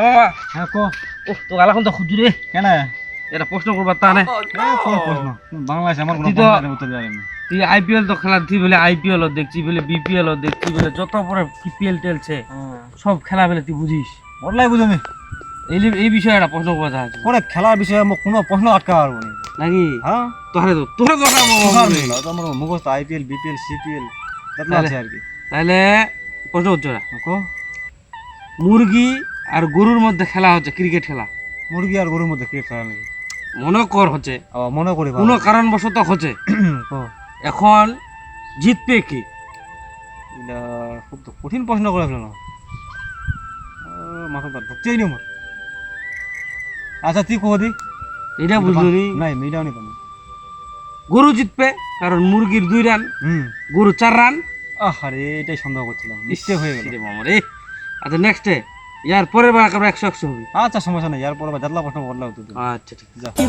মামা হ্যাঁ কো। ও তো গালাখন তো খুঁজু রে কেন? এটা প্রশ্ন করবার তা না প্রশ্ন বাংলাদেশ আমার কোনো তো- প্রশ্নের উত্তর জানি না তুই আইপিএল তো খেলা তুই বলে আইপিএল দেখছি বলে বিপিএল দেখছি বলে যত পরে পিপিএল টেলছে সব খেলা বেলে তুই বুঝিস বললাই বুঝমি এই এই বিষয়ে একটা প্রশ্ন করবার আছে কোনে খেলার বিষয়ে মোক কোনো প্রশ্ন আটকা পারব না? নাকি? হ্যাঁ তো তোরে দরকার আমার মুখস্থ আইপিএল বিপিএল সিপিএল আছে আর কি। তাহলে প্রশ্ন হচ্ছে মুরগি আর গরুর মধ্যে খেলা হচ্ছে ক্রিকেট খেলা। মুরগি আর গরুর মধ্যে কে খেলা নাকি? মনে কর হচ্ছে। মনে করি কোনো কারণবশত হচ্ছে। এখন জিতবে কি? খুব তো কঠিন প্রশ্ন করে ফেলো না মাথা ঢুকছেই নি আমার। আচ্ছা তুই কো দি। এটা বুঝলি? নাই মিটাও নি পানি গরু জিতবে কারণ মুরগির দুই রান গরু চার রান। আরে এটাই সন্দেহ করছিলাম। মিস্টেক হয়ে গেল। আচ্ছা নেক্সটে ইয়ার পরের বার আমরা একশো একশো হবে। আচ্ছা সমস্যা নেই ইয়ার পরে বার জাতলা প্রশ্ন বললাম আচ্ছা ঠিক আছে।